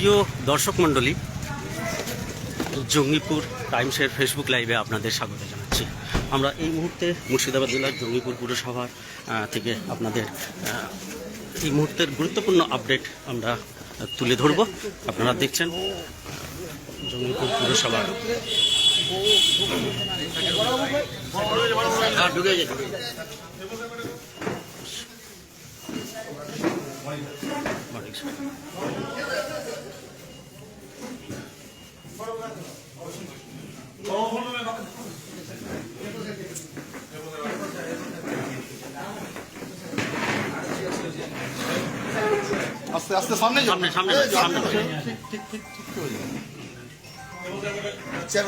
প্রিয় দর্শক মণ্ডলী, জঙ্গিপুর টাইমসের ফেসবুক লাইভে আপনাদের স্বাগত জানাচ্ছি। আমরা এই মুহূর্তে মুর্শিদাবাদ জেলার জঙ্গিপুর পুরসভার থেকে আপনাদের এই মুহূর্তের গুরুত্বপূর্ণ আপডেট আমরা তুলে ধরব। আপনারা দেখছেন, জঙ্গিপুর পুরসভা। আস্তে আস্তে সামনে যাও। সামনে সামনে সামনে ঠিক ঠিক ঠিক ঠিক করে চেয়ার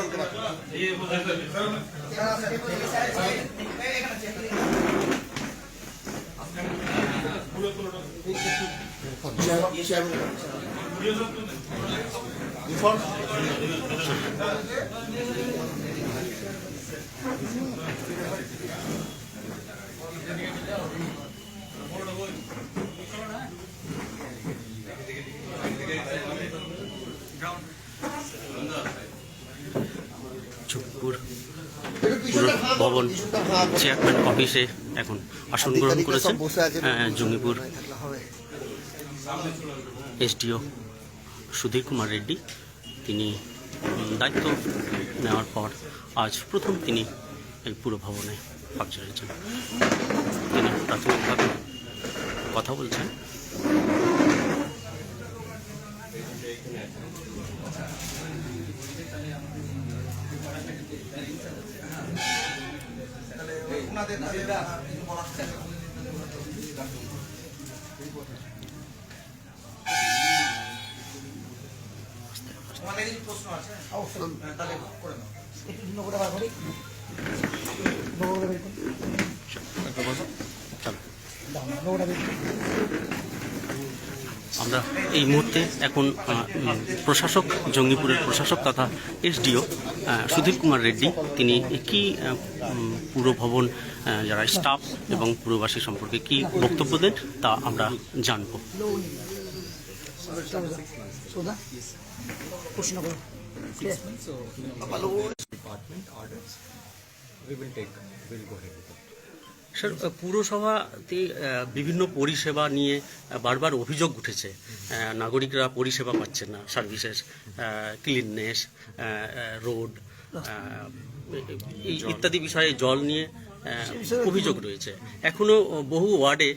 ভবন চেয়ারম্যান অফিসে এখন আসন গ্রহণ বসে আছেন। আহ, জঙ্গিপুর। এসডিও সুধীর কুমার রেড্ডি। তিনি দায়িত্ব নেওয়ার পর আজ প্রথম তিনি এই পুরো ভবনে পাক চলেছেন তিনি প্রাথমিকভাবে কথা বলছেন। চলো। আমরা এই মুহূর্তে এখন প্রশাসক জঙ্গিপুরের প্রশাসক তথা এসডিও সুধীর কুমার রেড্ডি তিনি কি আহ, উম, পুরো ভবন যারা স্টাফ এবং পুরবাসী সম্পর্কে কি বক্তব্য দেন তা আমরা জানব। প্রশ্ন করো department orders, we will take, we will go ahead with it. Sir পুরসভাতে বিভিন্ন পরিষেবা নিয়ে বারবার অভিযোগ উঠেছে। নাগরিকরা পরিষেবা পাচ্ছে না সার্ভিসেস ক্লিননেস রোড ইত্যাদি বিষয়ে জল নিয়ে অভিযোগ রয়েছে। এখনও বহু ওয়ার্ডে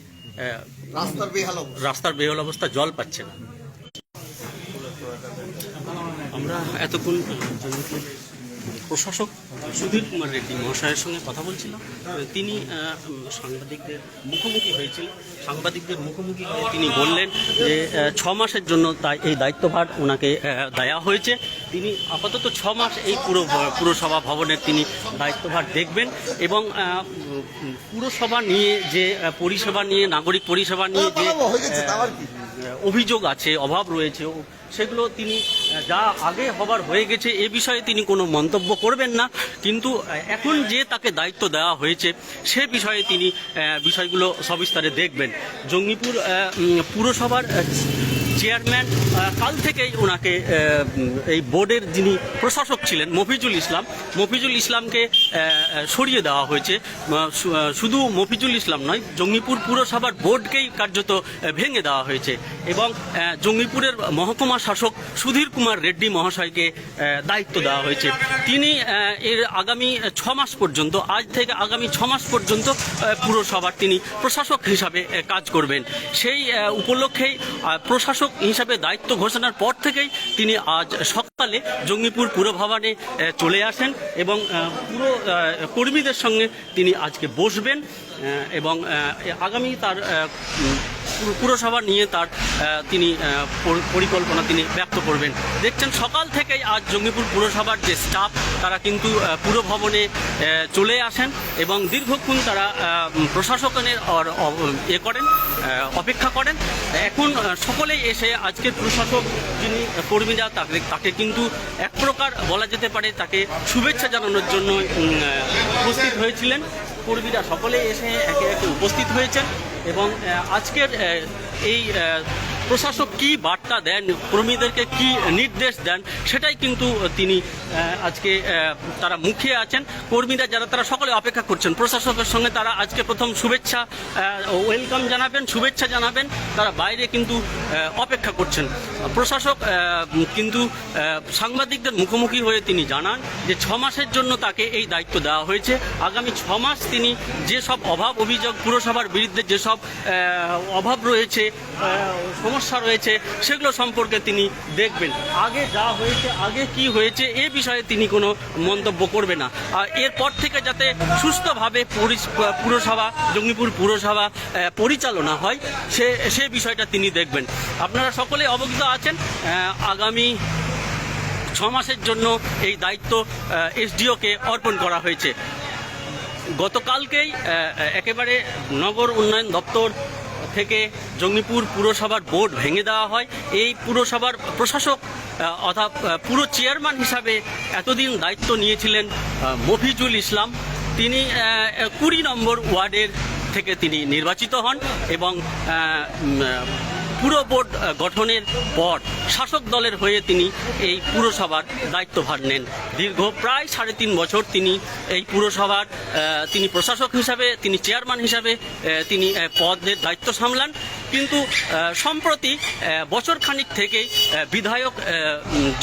রাস্তার বেহাল অবস্থা। রাস্তার বেহল অবস্থা জল পাচ্ছে না। আমরা এতক্ষণ প্রশাসক সুধীর কুমার রেড্ডি মহাশয়ের সঙ্গে কথা বলছিলাম। তিনি সাংবাদিকদের মুখোমুখি হয়েছিলেন। সাংবাদিকদের মুখোমুখি হয়ে তিনি বললেন যে ছ মাসের জন্য তাই এই দায়িত্বভার ওনাকে দেয়া হয়েছে। তিনি আপাতত ছ মাস এই পুরো পুরসভা ভবনের তিনি দায়িত্বভার দেখবেন এবং পুরসভা নিয়ে যে পরিষেবা নিয়ে নাগরিক পরিষেবা নিয়ে যে অভিযোগ আছে, অভাব রয়েছে সেগুলো তিনি যা আগে হবার হয়ে গেছে, এ বিষয়ে তিনি কোনো মন্তব্য করবেন না। কিন্তু এখন যে তাকে দায়িত্ব দেওয়া হয়েছে, সে বিষয়ে তিনি বিষয়গুলো সবিস্তারে দেখবেন। জঙ্গিপুর পুরসভার চেয়ারম্যান কাল থেকেই ওনাকে এই বোর্ডের যিনি প্রশাসক ছিলেন, মফিজুল ইসলাম, মফিজুল ইসলামকে সরিয়ে দেওয়া হয়েছে। শুধু মফিজুল ইসলাম নয়, জঙ্গিপুর পুরসভার বোর্ডকেই কার্যত ভেঙে দেওয়া হয়েছে এবং জঙ্গিপুরের মহকুমা শাসক সুধীর কুমার রেড্ডি মহাশয়কে দায়িত্ব দেওয়া হয়েছে। তিনি এর আগামী ছ মাস পর্যন্ত, আজ থেকে আগামী ছ মাস পর্যন্ত পুরসভার তিনি প্রশাসক হিসাবে কাজ করবেন। সেই উপলক্ষেই প্রশাসক হিসাবে দায়িত্ব ঘোষণার পর থেকেই তিনি আজ সকালে জঙ্গিপুর পুর ভবনে আহ, চলে আসেন এবং পুরো কর্মীদের সঙ্গে তিনি আজকে বসবেন এবং আগামী তার পুরসভা নিয়ে তার তিনি পরিকল্পনা তিনি ব্যক্ত করবেন। দেখছেন সকাল থেকেই আজ জঙ্গিপুর পুরসভার যে স্টাফ তারা কিন্তু আহ, পুর ভবনে চলে আসেন এবং দীর্ঘক্ষণ তারা প্রশাসনের এ করেন অপেক্ষা করেন। এখন সকলেই এসে আজকের প্রশাসক যিনি কর্মীরা তাকে তাকে কিন্তু এক প্রকার বলা যেতে পারে তাকে শুভেচ্ছা জানানোর জন্য উপস্থিত হয়েছিলেন। কর্মীরা সকলে এসে একে একে উপস্থিত হয়েছেন এবং আজকের এই প্রশাসক কি বার্তা দেন? কর্মীদেরকে কি নির্দেশ দেন? সেটাই কিন্তু তিনি আজকে তারা মুখে আছেন। কর্মীরা যারা, তারা সকলে অপেক্ষা করছেন। প্রশাসকের সঙ্গে তারা আজকে প্রথম শুভেচ্ছা ওয়েলকাম জানাবেন, শুভেচ্ছা জানাবেন। তারা বাইরে কিন্তু অপেক্ষা করছেন। প্রশাসক কিন্তু সাংবাদিকদের মুখোমুখি হয়ে তিনি জানান যে ছ মাসের জন্য তাকে এই দায়িত্ব দেওয়া হয়েছে। আগামী ছ মাস তিনি যেসব অভাব অভিযোগ, পুরসভার বিরুদ্ধে যেসব অভাব রয়েছে সমস্যা রয়েছে, সেগুলো সম্পর্কে তিনি দেখবেন। আগে যা হয়েছে, আগে কি হয়েছে, এ বিষয়ে তিনি কোনো মন্তব্য করবে না। আর এরপর থেকে যাতে সুস্থভাবে পুরসভা, জঙ্গিপুর পুরসভা পরিচালনা হয়, সে সে বিষয়টা তিনি দেখবেন। আপনারা সকলে অবগত আছেন আগামী ছ মাসের জন্য এই দায়িত্ব এসডিওকে অর্পণ করা হয়েছে। গতকালকেই একেবারে নগর উন্নয়ন দপ্তর থেকে জঙ্গিপুর পুরসভার বোর্ড ভেঙে দেওয়া হয়। এই পুরসভার প্রশাসক অর্থাৎ পুরো চেয়ারম্যান হিসাবে এতদিন দায়িত্ব নিয়েছিলেন মফিজুল ইসলাম। তিনি কুড়ি নম্বর ওয়ার্ডের থেকে তিনি নির্বাচিত হন এবং পুরো বোর্ড গঠনের পর শাসক দলের হয়ে তিনি এই পুরসভার দায়িত্বভার নেন। দীর্ঘ প্রায় সাড়ে তিন বছর তিনি এই পুরসভার তিনি প্রশাসক হিসাবে, তিনি চেয়ারম্যান হিসাবে তিনি পদের দায়িত্ব সামলান। কিন্তু সম্প্রতি বছর খানিক থেকেই বিধায়ক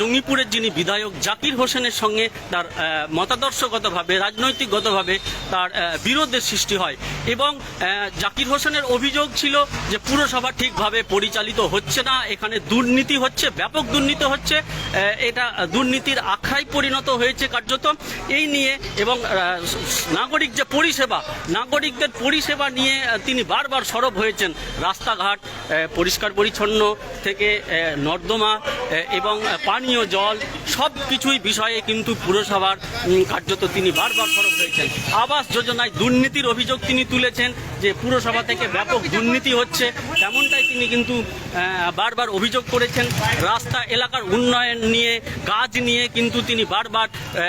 জঙ্গিপুরের যিনি বিধায়ক জাকির হোসেনের সঙ্গে তার মতাদর্শগতভাবে, রাজনৈতিকগতভাবে তার বিরোধের সৃষ্টি হয় এবং জাকির হোসেনের অভিযোগ ছিল যে পুরসভা ঠিকভাবে পরিচালিত হচ্ছে না, এখানে দুর্নীতি হচ্ছে, ব্যাপক দুর্নীতি হচ্ছে এটা দুর্নীতির আখড়ায় পরিণত হয়েছে কার্যত। এই নিয়ে এবং নাগরিক যে পরিষেবা, নাগরিকদের পরিষেবা নিয়ে তিনি বারবার সরব হয়েছেন রাস্তাঘাট পরিষ্কার পরিচ্ছন্ন থেকে নর্দমা এবং পানীয় জল, সব কিছুই বিষয়ে কিন্তু পুরসভার কার্যত তিনি বারবার সরব হয়েছেন। আবাস যোজনায় দুর্নীতির অভিযোগ তিনি তুলেছেন। যে পুরসভা থেকে ব্যাপক দুর্নীতি হচ্ছে, তেমনটাই তিনি কিন্তু বারবার অভিযোগ করেছেন। রাস্তা, এলাকার উন্নয়ন নিয়ে, কাজ নিয়ে কিন্তু তিনি বারবার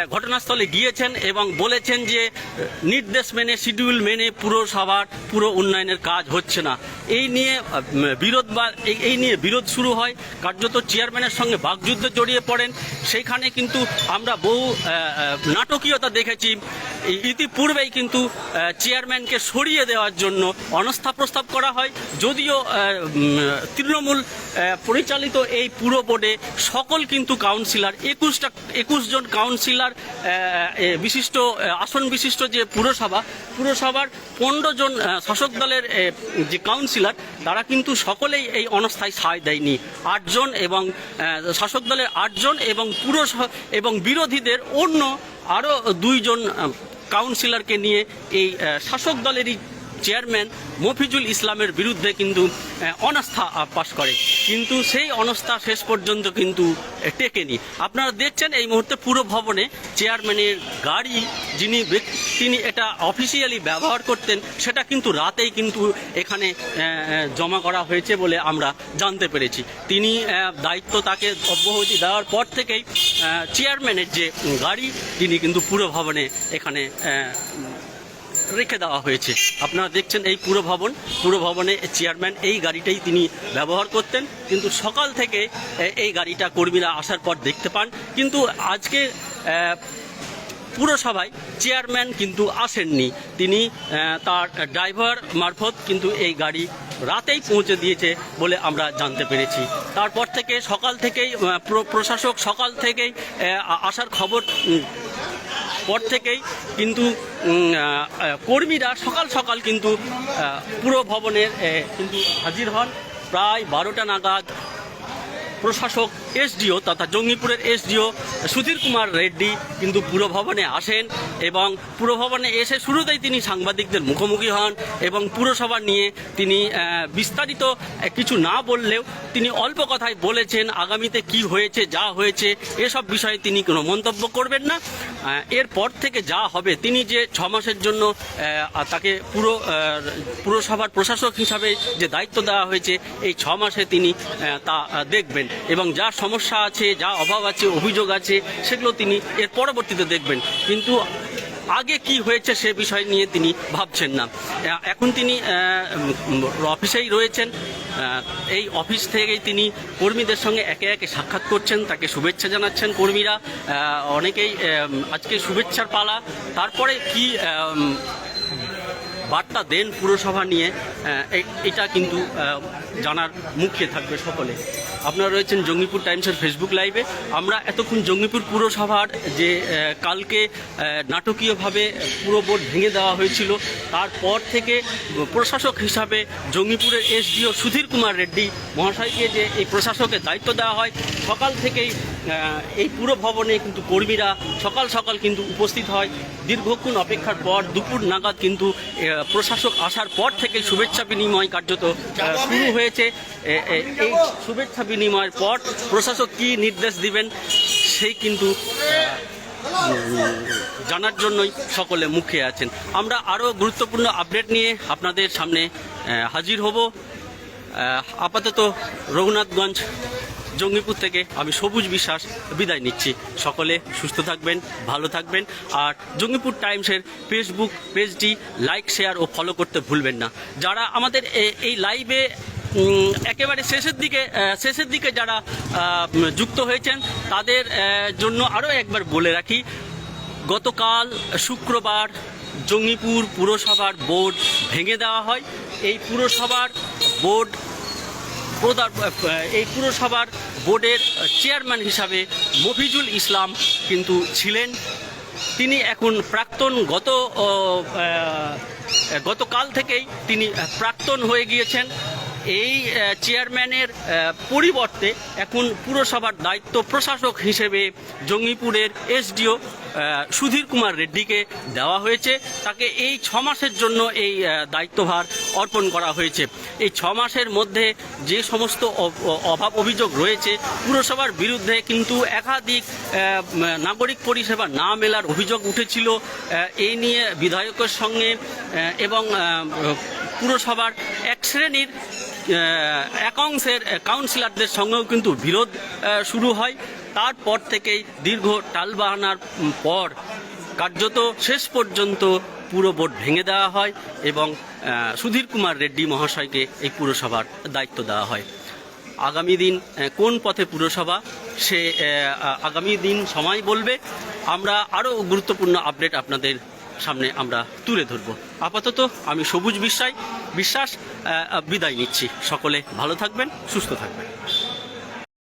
ঘটনাস্থলে গিয়েছেন এবং বলেছেন যে, নির্দেশ মেনে, শিডিউল মেনে পুরসভার পুরো উন্নয়নের কাজ হচ্ছে না। এই নিয়ে বিরোধ বা, এই- নিয়ে বিরোধ শুরু হয়। কার্যত চেয়ারম্যানের সঙ্গে বাকযুদ্ধে জড়িয়ে পড়েন। সেইখানে কিন্তু আমরা বহু নাটকীয়তা দেখেছি। ইতিপূর্বেই কিন্তু চেয়ারম্যানকে সরিয়ে দেওয়ার জন্য অনাস্থা প্রস্তাব করা হয়। যদিও তৃণমূল পরিচালিত এই পুরো বোর্ডে সকল কিন্তু কাউন্সিলর একুশটা, একুশ জন কাউন্সিলর বিশিষ্ট আসন বিশিষ্ট যে পুরসভা, পুরসভার পনেরো জন শাসক দলের যে কাউন্সিলর তারা কিন্তু সকলেই এই অনাস্থায় সায় দেয়নি। আটজন এবং শাসক দলের আটজন এবং পুরসভা এবং বিরোধীদের অন্য আরও দুইজন কাউন্সিলরকে নিয়ে এই শাসক দলেরই চেয়ারম্যান মফিজুল ইসলামের বিরুদ্ধে কিন্তু অনাস্থা পাশ করে। কিন্তু সেই অনাস্থা শেষ পর্যন্ত কিন্তু টেকেনি। আপনারা দেখছেন এই মুহূর্তে পুরো ভবনে চেয়ারম্যানের গাড়ি, যিনি তিনি এটা অফিসিয়ালি ব্যবহার করতেন, সেটা কিন্তু রাতেই কিন্তু এখানে জমা করা হয়েছে বলে আমরা জানতে পেরেছি। তিনি দায়িত্ব তাকে অব্যাহতি দেওয়ার পর থেকেই চেয়ারম্যানের যে গাড়ি, তিনি কিন্তু পুরো ভবনে এখানে রেখে দেওয়া হয়েছে। আপনারা দেখছেন এই পুরো ভবন। পুরো ভবনে চেয়ারম্যান এই গাড়িটাই তিনি ব্যবহার করতেন। কিন্তু সকাল থেকে এই গাড়িটা কর্মীরা আসার পর দেখতে পান। কিন্তু আজকে পুরসভায় চেয়ারম্যান কিন্তু আসেননি। তিনি তার ড্রাইভার মারফত কিন্তু এই গাড়ি রাতেই পৌঁছে দিয়েছে বলে আমরা জানতে পেরেছি। তারপর থেকে সকাল থেকেই প্র- প্রশাসক সকাল থেকেই আসার খবর পর থেকেই কিন্তু কর্মীরা সকাল সকাল কিন্তু পুরো ভবনের কিন্তু হাজির হন। প্রায় বারোটা নাগাদ প্রশাসক এসডিও তথা জঙ্গিপুরের এসডিও সুধীর কুমার রেড্ডি কিন্তু পুরভবনে আসেন এবং পুরভবনে এসে শুরুতেই তিনি সাংবাদিকদের মুখোমুখি হন এবং পুরসভা নিয়ে তিনি বিস্তারিত কিছু না বললেও তিনি অল্প কথায় বলেছেন আগামীতে কি হয়েছে, যা হয়েছে, এসব বিষয়ে তিনি কোনো মন্তব্য করবেন না। এরপর থেকে যা হবে, তিনি যে ছ মাসের জন্য তাকে পুরো পুরসভার প্রশাসক হিসাবে যে দায়িত্ব দেওয়া হয়েছে, এই ছ মাসে তিনি তা দেখবেন এবং যা সমস্যা আছে, যা অভাব আছে, অভিযোগ আছে, সেগুলো তিনি এর পরবর্তীতে দেখবেন। কিন্তু আগে কি হয়েছে সে বিষয় নিয়ে তিনি ভাবছেন না। এখন তিনি অফিসেই রয়েছেন। এই অফিস থেকেই তিনি কর্মীদের সঙ্গে একে একে সাক্ষাৎ করছেন, তাকে শুভেচ্ছা জানাচ্ছেন কর্মীরা। অনেকেই আজকে শুভেচ্ছার পালা। তারপরে কি বার্তা দেন পুরসভা নিয়ে এটা কিন্তু জানার মুখে থাকবে সকলে। আপনারা রয়েছেন জঙ্গিপুর টাইমসের ফেসবুক লাইভে। আমরা এতক্ষণ জঙ্গিপুর পুরসভার যে কালকে নাটকীয়ভাবে পুরো বোর্ড ভেঙে দেওয়া হয়েছিল, তারপর থেকে প্রশাসক হিসাবে জঙ্গিপুরের এসডিও সুধীর কুমার রেড্ডি মহাশয়কে যে এই প্রশাসকের দায়িত্ব দেওয়া হয়, সকাল থেকেই এই পুরো ভবনে কিন্তু কর্মীরা সকাল সকাল কিন্তু উপস্থিত হয়। দীর্ঘক্ষণ অপেক্ষার পর দুপুর নাগাদ কিন্তু প্রশাসক আসার পর থেকে শুভেচ্ছা বিনিময় কার্যত শুরু হয়েছে। এই শুভেচ্ছা বিনিময়ের পর প্রশাসক কি নির্দেশ দিবেন, সেই কিন্তু জানার জন্যই সকলে মুখে আছেন। আমরা আরও গুরুত্বপূর্ণ আপডেট নিয়ে আপনাদের সামনে হাজির হব। আপাতত রঘুনাথগঞ্জ জঙ্গিপুর থেকে আমি সবুজ বিশ্বাস বিদায় নিচ্ছি। সকলে সুস্থ থাকবেন, ভালো থাকবেন, আর জঙ্গিপুর টাইমসের ফেসবুক পেজটি লাইক, শেয়ার ও ফলো করতে ভুলবেন না। যারা আমাদের এই লাইভে একেবারে শেষের দিকে শেষের দিকে যারা যুক্ত হয়েছেন, তাদের জন্য আরও একবার বলে রাখি, গতকাল শুক্রবার জঙ্গিপুর পুরসভার বোর্ড ভেঙে দেওয়া হয়। এই পুরসভার বোর্ড প্রধান এই পুরসভার বোর্ডের চেয়ারম্যান হিসাবে মফিজুল ইসলাম কিন্তু ছিলেন। তিনি এখন প্রাক্তন গত গতকাল থেকেই তিনি প্রাক্তন হয়ে গিয়েছেন। এই চেয়ারম্যানের পরিবর্তে এখন পুরসভার দায়িত্ব প্রশাসক হিসেবে জঙ্গিপুরের এসডিও সুধীর কুমার রেড্ডিকে দেওয়া হয়েছে। তাকে এই ছ মাসের জন্য এই দায়িত্বভার অর্পণ করা হয়েছে। এই ছ মাসের মধ্যে যে সমস্ত অভাব অভিযোগ রয়েছে, পুরসভার বিরুদ্ধে কিন্তু একাধিক নাগরিক পরিষেবা না মেলার অভিযোগ উঠেছিল। এই নিয়ে বিধায়কের সঙ্গে এবং পুরসভার এক শ্রেণির এক অংশের কাউন্সিলরদের সঙ্গেও কিন্তু বিরোধ শুরু হয়। তারপর থেকেই দীর্ঘ টালবাহানার পর কার্যত শেষ পর্যন্ত পুরো বোর্ড ভেঙে দেওয়া হয় এবং সুধীর কুমার রেড্ডি মহাশয়কে এই পুরসভার দায়িত্ব দেওয়া হয়। আগামী দিন কোন পথে পুরসভা, সে আগামী দিন সময় বলবে। আমরা আরও গুরুত্বপূর্ণ আপডেট আপনাদের সামনে আমরা তুলে ধরব। আপাতত আমি সবুজ বিশ্বাস বিশ্বাস বিদায় নিচ্ছি। সকলে ভালো থাকবেন, সুস্থ থাকবেন।